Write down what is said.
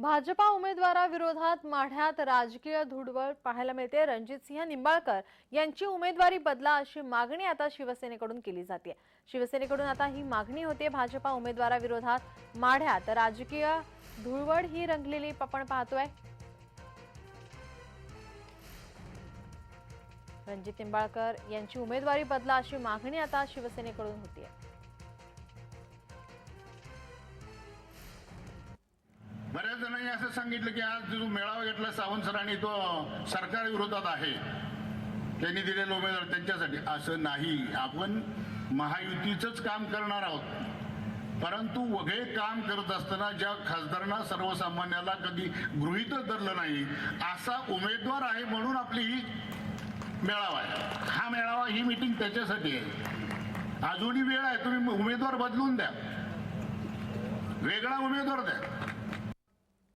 भाजपा उमेदवाराविरोधात माढ्यात राजकीय धुडवळ पाहायला मिळते. रणजित सिंह निंबाळकर यांची उमेदवारी बदला अशी मागणी आता शिवसेनेकडून केली जाते. शिवसेनेकडून आता ही मागणी होते भाजपा उमेदवाराविरोधात माढ्यात. राजकीय धुळवड ही रंगलेली आपण पाहतोय. रणजित निंबाळकर यांची उमेदवारी बदला अशी मागणी आता शिवसेनेकडून होतीये. सरांनी असं सांगितलं की आज जो मेळावा घेतला सावंत सरांनी तो सरकार विरोधात आहे. त्यांनी दिलेला उमेदवार त्यांच्यासाठी. असं नाही. आपण महायुतीचंच काम करणार आहोत. परंतु वगळे काम करत असताना ज्या खासदारांना सर्वसामान्याला कधी गृहित धरलं नाही असा उमेदवार आहे म्हणून आपली ही मेळावा आहे. हा मेळावा ही मीटिंग त्याच्यासाठी आहे. अजूनही वेळ आहे. तुम्ही उमेदवार बदलून द्या. वेगळा उमेदवार द्या.